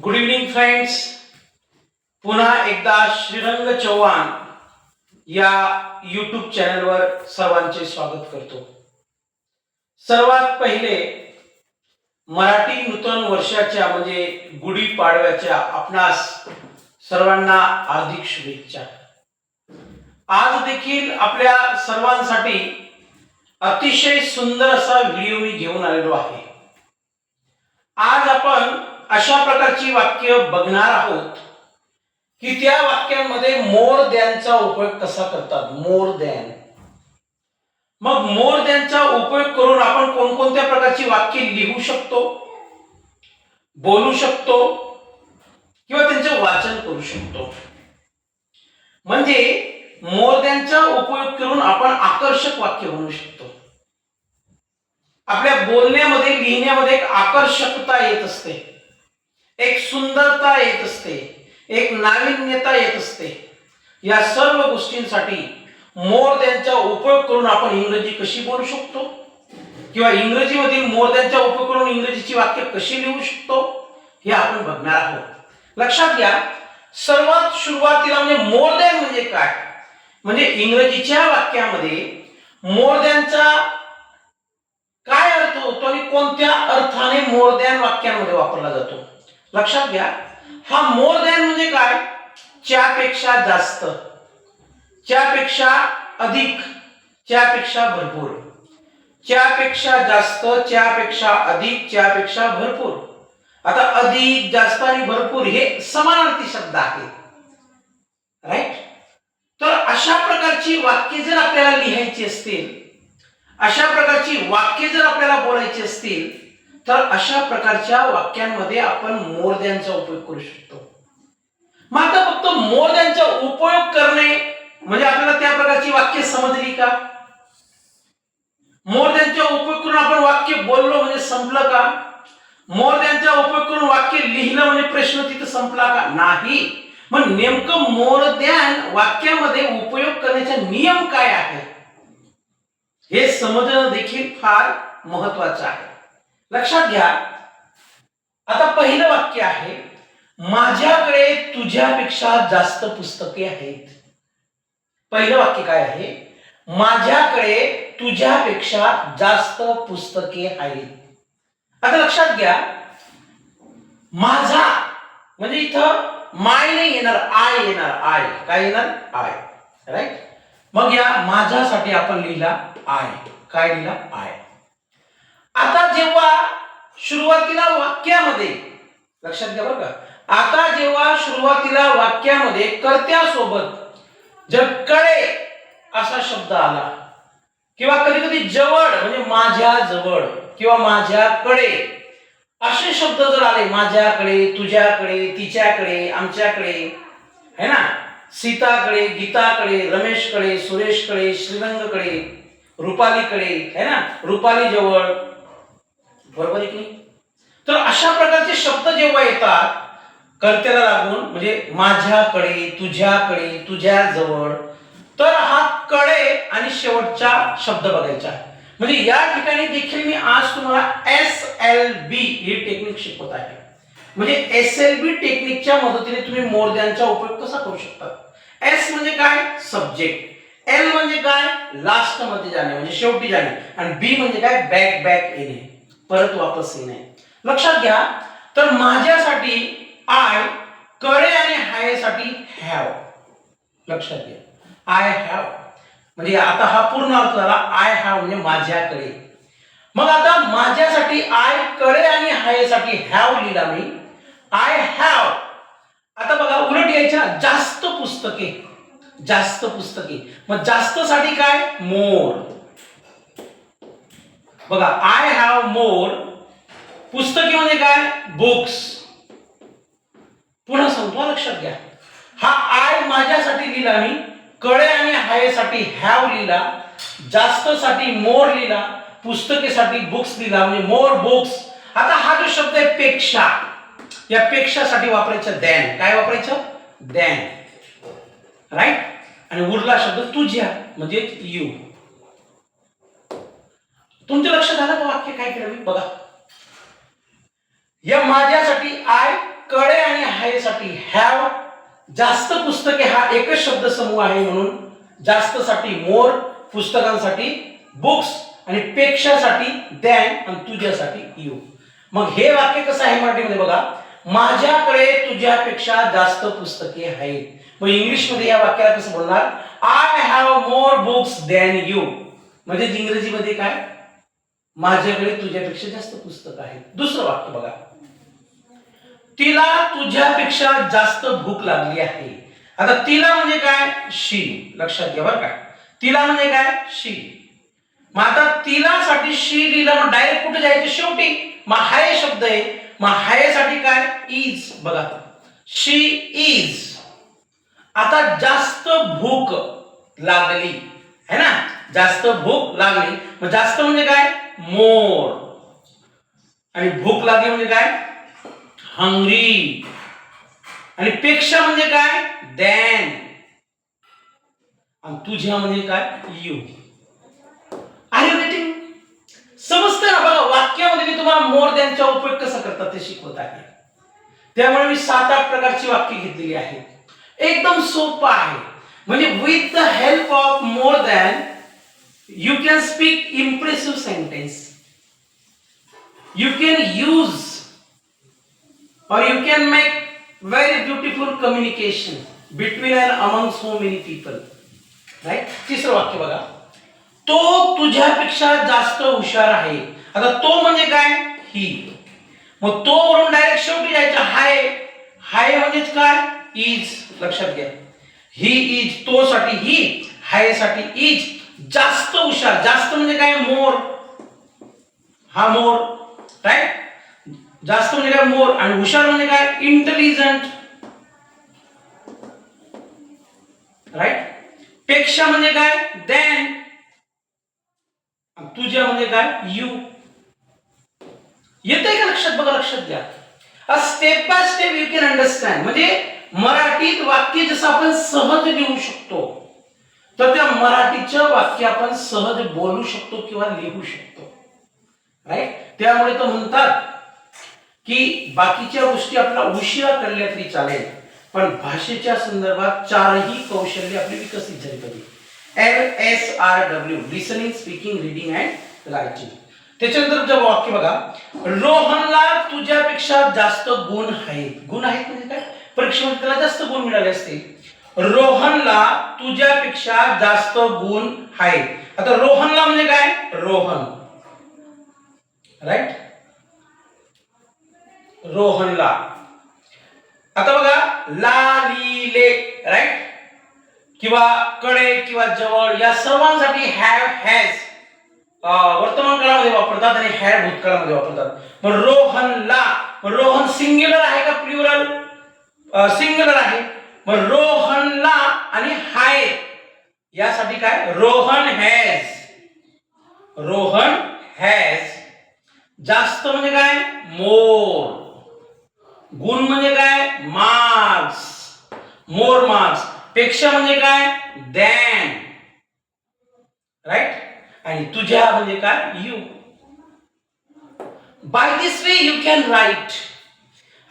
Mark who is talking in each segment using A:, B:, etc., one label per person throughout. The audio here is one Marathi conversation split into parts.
A: गुड इव्हनिंग फ्रेंड्स पुन्हा एकदा श्रीरंग चव्हाण या यूट्यूब चॅनलवर सर्वांचे स्वागत करतो. सर्वात पहिले मराठी नूतन वर्षाच्या म्हणजे गुढी पाडव्याच्या आपणास सर्वांना हार्दिक शुभेच्छा. आज देखील आपल्या सर्वांसाठी अतिशय सुंदर असा व्हिडिओ मी घेऊन आलेलो आहे. आज आपण अशा प्रकारची वाक्य बघणार आहोत की त्या वाक्यांमध्ये मोर द्यांचा उपयोग कसा करतात? More than. मग मोर द्यांचा उपयोग करून आपण कोणकोणत्या प्रकारची वाक्य लिहू शकतो? बोलू शकतो किंवा त्यांचे वाचन करू शकतो. म्हणजे मोर दॅनचा उपयोग करून आपण आकर्षक वाक्य बनवू शकतो. आपल्या बोलण्यामध्ये लिहिण्यामध्ये एक आकर्षकता येत असते. एक सुंदरता येत असते एक नाविन्यता येत असते. या सर्व गोष्टींसाठी मोर त्यांचा उपयोग करून आपण इंग्रजी कशी बोलू शकतो? किंवा इंग्रजीमधील मोर त्यांचा उपयोग करून इंग्रजीची वाक्य कशी लिहू शकतो? हे आपण बघणार आहोत. लक्षात घ्या सर्वात सुरुवातीला म्हणजे मोर दॅन म्हणजे काय? म्हणजे इंग्रजीच्या वाक्यामध्ये मोर दॅनचा काय अर्थ होतो आणि कोणत्या अर्थाने मोर दॅन वाक्यांमध्ये वापरला जातो? लक्षात घ्या. हा मोर मोरद्यान म्हणजे काय? च्यापेक्षा जास्त. च्यापेक्षा अधिक. च्यापेक्षा भरपूर. च्यापेक्षा जास्त च्यापेक्षा अधिक च्यापेक्षा भरपूर. आता अधिक जास्त आणि भरपूर हे समानार्थी शब्द आहेत. राईट तर अशा प्रकारची वाक्य जर आपल्याला लिहायची असतील अशा प्रकारची वाक्य जर आपल्याला बोलायची असतील तर अशा प्रकारच्या वाक्यांमध्ये आपण मोरद्यांचा उपयोग करू शकतो. मग आता फक्त दॅनचा उपयोग करणे म्हणजे आपल्याला त्या प्रकारची वाक्य समजली का? मोरद्यांचा उपयोग करून आपण वाक्य बोललो म्हणजे संपलं का? मोरद्यांचा उपयोग करून वाक्य लिहिलं म्हणजे प्रश्न तिथं संपला का? नाही. मग नेमकं मोरद्यान वाक्यामध्ये उपयोग करण्याचा नियम काय आहे हे समजणं देखील फार महत्वाचं आहे. लक्षात घ्या. आता पहिलं वाक्य आहे माझ्याकडे तुझ्यापेक्षा जास्त पुस्तके आहेत. पहिलं वाक्य काय आहे? माझ्याकडे तुझ्यापेक्षा जास्त पुस्तके आहेत. आता लक्षात घ्या. माझा म्हणजे इथं माय नाही येणार आय येणार आय काय येणार? आय राईट मग या माझ्यासाठी आपण लिहिला आय काय लिहिला? आय आता जेव्हा सुरुवातीला वाक्यामध्ये लक्षात घ्या बरं का. आता जेव्हा सुरुवातीला वाक्यामध्ये कर्त्यासोबत जर असा शब्द आला किंवा कधी कधी जवळ म्हणजे माझ्या जवळ किंवा माझ्याकडे असे शब्द जर आले माझ्याकडे तुझ्याकडे तिच्याकडे आमच्याकडे है ना? सीताकडे गीताकडे रमेशकडे सुरेशकडे श्रीरंगकडे रुपालीकडे है ना? रुपाली जवळ बरोबर आहे की नाही? तर अशा प्रकारचे शब्द जेव्हा येतात कर्त्याला लागून म्हणजे माझ्याकडे तुझ्याकडे तुझ्या जवळ तर हा कडे आणि शेवटचा शब्द बघायचा म्हणजे या ठिकाणी देखील मी आज तुम्हाला एस एल बी ही टेक्निक शिकवत आहे. म्हणजे एस एल बी टेक्निकच्या मदतीने तुम्ही मोरद्यांचा उपयोग कसा करू शकता? एस म्हणजे काय? सब्जेक्ट एल म्हणजे काय? लास्टमध्ये जाणे म्हणजे शेवटी जाणे. आणि बी म्हणजे काय? बॅक बॅक येणे. परत वापस येणे लक्षात घ्या तर माझ्यासाठी आयकडे आणि हायसाठी हॅव लक्षात घ्या. आय हॅव म्हणजे आता हा पूर्ण अर्थ झाला आय हॅव म्हणजे माझ्याकडे. मग आता माझ्यासाठी आयकडे आणि हायसाठी हॅव लिहिला मी. आय हॅव आता बघा उलट यायच्या जास्त पुस्तके. जास्त पुस्तके. मग जास्त साठी काय? मोर बघा आय हॅव मोर पुस्तके म्हणजे काय? बुक्स पुन्हा सांगतो लक्षात घ्या. हा आय माझ्यासाठी लिहिला मी कळे आणि हायसाठी हॅव लिहिला जास्त साठी मोर लिहिला पुस्तकेसाठी बुक्स लिहिला म्हणजे मोर बुक्स आता हा जो शब्द आहे पेक्षा या पेक्षासाठी वापरायचं दॅन काय वापरायचं? दॅन राईट आणि उरला शब्द तुझ्या म्हणजे यू तुमच्या लक्षात आलं का वाक्य काय केलं? मी बघा. या माझ्यासाठी आयकडे हायसाठी हॅव जास्त पुस्तके हा एकच शब्द समूह आहे म्हणून. जास्त साठी मोर पुस्तकांसाठी बुक्स आणि पेक्षासाठी दॅन आणि तुझ्यासाठी यू मग हे वाक्य कसं आहे मराठीमध्ये बघा? माझ्याकडे तुझ्यापेक्षा जास्त पुस्तके आहेत. मग इंग्लिशमध्ये या वाक्याला कसं बोलणार? I have more books than you म्हणजे इंग्रजीमध्ये काय? माझ्याकडे तुझ्यापेक्षा जास्त पुस्तक आहे दुसरं वाक्य बघा. तिला तुझ्यापेक्षा जास्त भूक लागली आहे. आता तिला म्हणजे काय? शी लक्षात घ्या बरं काय तिला म्हणजे काय? शी मग आता तिला साठी शी लिहिलं मग डायरेक्ट कुठे जायचं? शेवटी. मग हाय शब्द आहे. मग हायसाठी काय? इज बघा. शी इज आता जास्त भूक लागली. है ना? जास्त भूक लागली. मग जास्त म्हणजे काय? मोर. आणि भूक लागली म्हणजे काय? हंग्री आणि पेक्षा म्हणजे काय? दॅन आणि तुझ्या म्हणजे काय? यू आर यू गेटिंग समजतं ना बघा वाक्यामध्ये मी तुम्हाला मोर दॅनचा उपयोग कसा करतात ते शिकवत आहे. त्यामुळे मी सात आठ प्रकारची वाक्य घेतलेली आहेत. एकदम सोपं आहे. म्हणजे with the help of more than you can speak impressive sentence you can use or you can make very beautiful communication between and among so many people. Right? तिसरं वाक्य बघा. तो तुझ्यापेक्षा जास्त हुशार आहे. आता तो म्हणजे काय? ही. मग तो वरून डायरेक्ट शेवटी जायचं हाय. हाय म्हणजेच काय? इज लक्षात घ्या. ही इज तो साठी ही हायसाठी इज जास्त हुशार जास्त म्हणजे काय? मोर. हा मोर राईट जास्त म्हणजे काय? मोर. आणि हुशार म्हणजे काय? इंटेलिजंट राईटपेक्षा म्हणजे काय? दॅन तुझ्या म्हणजे काय? यू येतंय का लक्षात? बघा लक्षात घ्या. Step by step you can understand म्हणजे मराठीत वाक्य जसं आपण सहज लिहू शकतो तर त्या मराठीचं वाक्य आपण सहज बोलू शकतो किंवा लिहू शकतो. राईट त्यामुळे तो म्हणतात की बाकीच्या गोष्टी आपला उशिरा कळल्या तरी चालेल पण भाषेच्या संदर्भात चारही कौशल्य आपली विकसित झाली पाहिजे. L S R W listening speaking reading and writing त्याच्यानंतर जर वाक्य बघा. रोहनला तुझ्यापेक्षा जास्त गुण आहेत. गुण आहेत म्हणजे काय? परीक्षेमध्ये त्याला जास्त गुण मिळाले असतील. रोहनला तुझ्यापेक्षा जास्त गुण आहेत. आता रोहनला म्हणजे काय? रोहन. राईट रोहनला. आता बघा ला ली राईट किंवा कडे किंवा जवळ या सर्वांसाठी हॅव हॅज वर्तमान काळामध्ये वापरतात आणि हॅव भूतकाळामध्ये वापरतात. मग रोहनला रोहन सिंग्युलर आहे का प्लुरल सिंग्युलर आहे. मग रोहनला आणि हाय यासाठी काय? रोहन हॅज रोहन हॅज जास्त म्हणजे काय? मोर. गुण म्हणजे काय? मार्क्स. More marks. पेक्षा म्हणजे काय? दॅन. राईट आणि तुझ्या म्हणजे काय? You. By this way you can write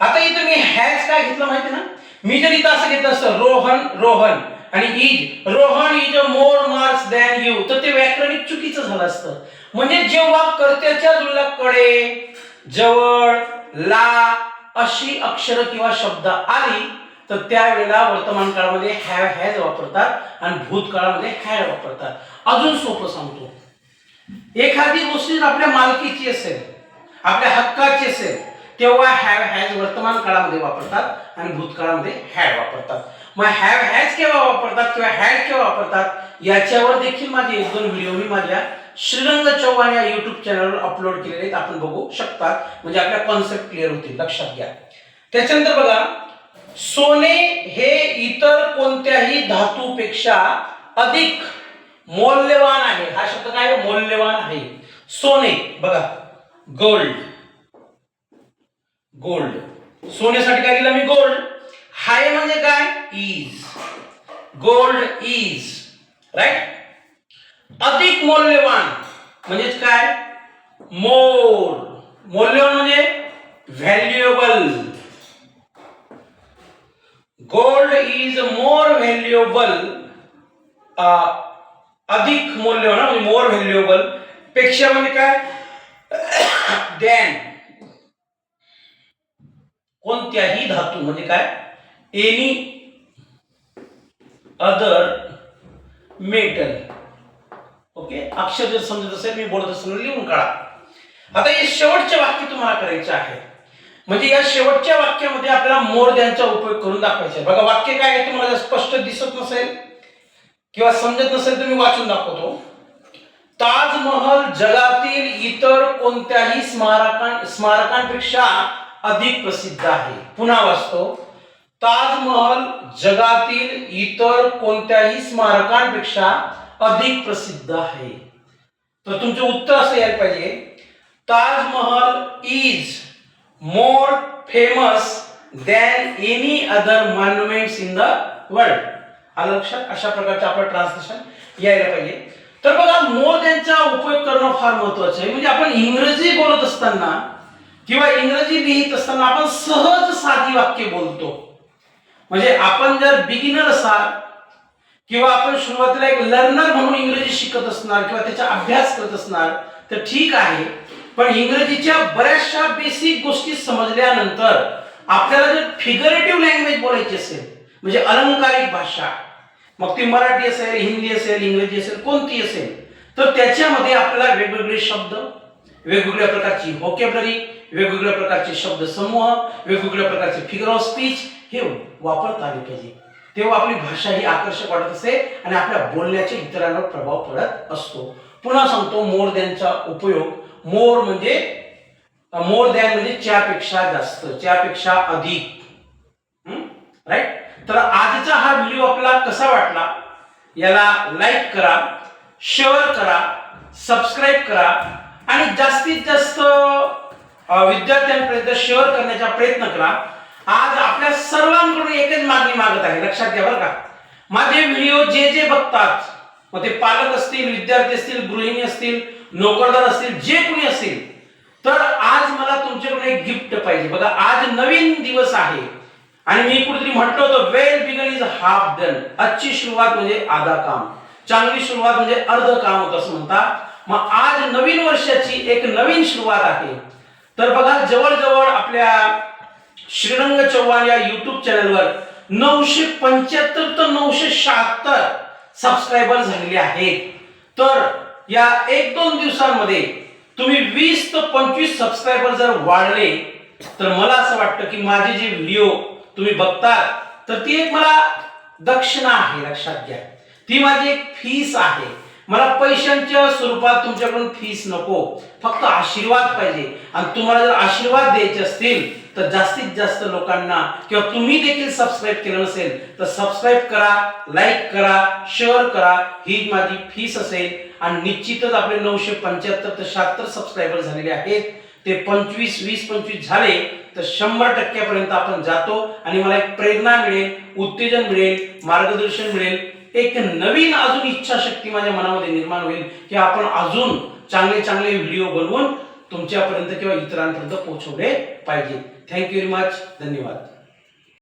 A: आता इथं मी हॅज काय घेतलं माहिती ना? मी जर इथं असं घेतलं असतं रोहन रोहन आणि is Rohan is a more marks than you तर ते व्याकरणिक चुकीचं झालं असतं. म्हणजे जेव्हा कर्त्याच्या जुळला कडे जवळ ला अशी अक्षर किंवा शब्द आली तर त्यावेळेला वर्तमान काळामध्ये हॅव हॅज वापरतात आणि भूतकाळामध्ये हॅड वापरतात. अजून सोपं सांगतो. एखादी गोष्ट जर आपल्या मालकीची असेल आपल्या हक्काची असेल तेव्हा हॅव हॅज वर्तमान काळामध्ये वापरतात आणि भूतकाळामध्ये हॅड वापरतात. मग हॅव हॅज केव्हा वापरतात किंवा हॅड केव्हा वापरतात? याच्यावर देखील माझे एक दोन व्हिडिओ मी माझ्या श्रीरंग चव्हाण या युट्यूब चॅनलवर अपलोड केलेले आहेत. आपण बघू शकतात म्हणजे आपल्या कॉन्सेप्ट क्लिअर होतील लक्षात घ्या. त्याच्यानंतर बघा सोने हे इतर कोणत्याही धातूपेक्षा अधिक मौल्यवान आहे. हा शब्द काय? मौल्यवान आहे. सोने. बघा गोल्ड गोल्ड सोन्यासाठी काय दिलं मी? गोल्ड हाय म्हणजे काय? इज गोल्ड इज राईट अधिक मौल्यवान म्हणजेच काय? मोर मौल्यवान म्हणजे valuable gold is more valuable अधिक मौल्यवान म्हणजे मोर व्हॅल्युएबलपेक्षा म्हणजे काय? दॅन कोणत्याही धातू म्हणजे काय? एनी अदर मेटल ओके अक्षर जर समजत असेल मी बोलत असेल लिहून काढा. आता हे शेवटचे वाक्य तुम्हाला करायचे आहे. म्हणजे या शेवटच्या वाक्यामध्ये आपल्याला मोर द्यांचा उपयोग करून दाखवायचा आहे. बघा वाक्य काय आहे तुम्हाला स्पष्ट दिसत नसेल किंवा समजत नसेल तर मी वाचून दाखवतो. ताजमहल जगातील इतर कोणत्याही स्मारकां स्मारकांपेक्षा अधिक प्रसिद्ध आहे. पुन्हा वाचतो. ताजमहल जगातील इतर कोणत्याही स्मारकांपेक्षा अधिक प्रसिद्ध आहे. तर तुमचं उत्तर असं यायला पाहिजे. Taj Mahal is more famous than any other monuments in the world आलं लक्षात? अशा प्रकारचं आपलं ट्रान्सलेशन यायला पाहिजे. तर बघा मोर दॅनचा उपयोग करणं फार महत्वाचं आहे. म्हणजे आपण इंग्रजी बोलत असताना किंवा इंग्रजी लिहित असताना आपण सहज साधी वाक्य बोलतो. म्हणजे आपण जर बिगिनर असाल किंवा आपण सुरुवातीला एक लर्नर म्हणून इंग्रजी शिकत असणार किंवा त्याचा अभ्यास करत असणार तर ठीक आहे. पण इंग्रजीच्या बऱ्याचशा बेसिक गोष्टी समजल्यानंतर आपल्याला जर फिगरेटिव्ह लँग्वेज बोलायची असेल म्हणजे अलंकारिक भाषा मग ती मराठी असेल हिंदी असेल इंग्रजी असेल कोणती असेल तर त्याच्यामध्ये आपल्याला वेगवेगळे शब्द वेगवेगळ्या प्रकारची व्होकॅबलरी वेगवेगळ्या प्रकारचे शब्द समूह वेगवेगळ्या प्रकारचे फिगर ऑफ स्पीच हे वापरता आले पाहिजे. तेव्हा आपली भाषा ही आकर्षक वाटत असते आणि आपल्या बोलण्याचे इतरांवर प्रभाव पडत असतो. पुन्हा सांगतो मोर दॅनचा उपयोग. मोर म्हणजे मोर दॅन म्हणजे च्यापेक्षा जास्त च्यापेक्षा अधिक. राईट तर आजचा हा व्हिडिओ आपला कसा वाटला? याला लाईक करा शेअर करा सबस्क्राईब करा आणि जास्तीत जास्त विद्यार्थ्यांपर्यंत शेअर करण्याचा प्रयत्न करा. आज आपल्या सर्वांकडून एकच मागणी मागत आहे. लक्षात घ्या बरं का. माझे व्हिडिओ जे जे बघतात मग ते पालक असतील विद्यार्थी असतील गृहिणी असतील नोकरदार असतील जे कोणी असतील तर आज मला तुमच्याकडून एक गिफ्ट पाहिजे. बघा आज नवीन दिवस आहे. आणि मी कुठेतरी म्हटलं होतं well begun is half done आजची सुरुवात म्हणजे आधा काम. चांगली सुरुवात म्हणजे अर्ध काम होत असं म्हणतात. मग आज नवीन वर्षाची एक नवीन सुरुवात आहे. तर बघा जवळजवळ आपल्या श्रीरंग चव्हाण या युट्यूब चॅनलवर नऊशे पंच्याहत्तर तर नऊशे शहात्तर सबस्क्रायबर झालेले आहेत. तर या एक दोन दिवसांमध्ये तुम्ही वीस ते पंचवीस सबस्क्रायबर जर वाढले तर मला असं वाटतं की माझे जे व्हिडिओ तुम्ही बघता तर ती एक मला दक्षिणा आहे लक्षात घ्या. ती माझी एक फीस आहे. मला पैशांच्या स्वरूपात तुमच्याकडून फीस नको. फक्त आशीर्वाद पाहिजे. आणि तुम्हाला जर आशीर्वाद द्यायचे असतील तर जास्तीत जास्त लोकांना किंवा तुम्ही देखील सबस्क्राईब केलं नसेल तर सबस्क्राईब करा लाईक करा शेअर करा. ही माझी फीस असेल. आणि निश्चितच आपले नऊशे पंच्याहत्तर ते शहात्तर सबस्क्रायबर झालेले आहेत. ते पंचवीस वीस पंचवीस झाले तर शंभर टक्क्यापर्यंत आपण जातो. आणि मला एक प्रेरणा मिळेल उत्तेजन मिळेल मार्गदर्शन मिळेल. एक नवीन अजून इच्छाशक्ती माझ्या मनामध्ये निर्माण होईल की आपण अजून चांगले चांगले व्हिडिओ बनवून तुमच्यापर्यंत किंवा इतरांपर्यंत पोहोचवले पाहिजे. थँक्यू व्हेरी मच धन्यवाद.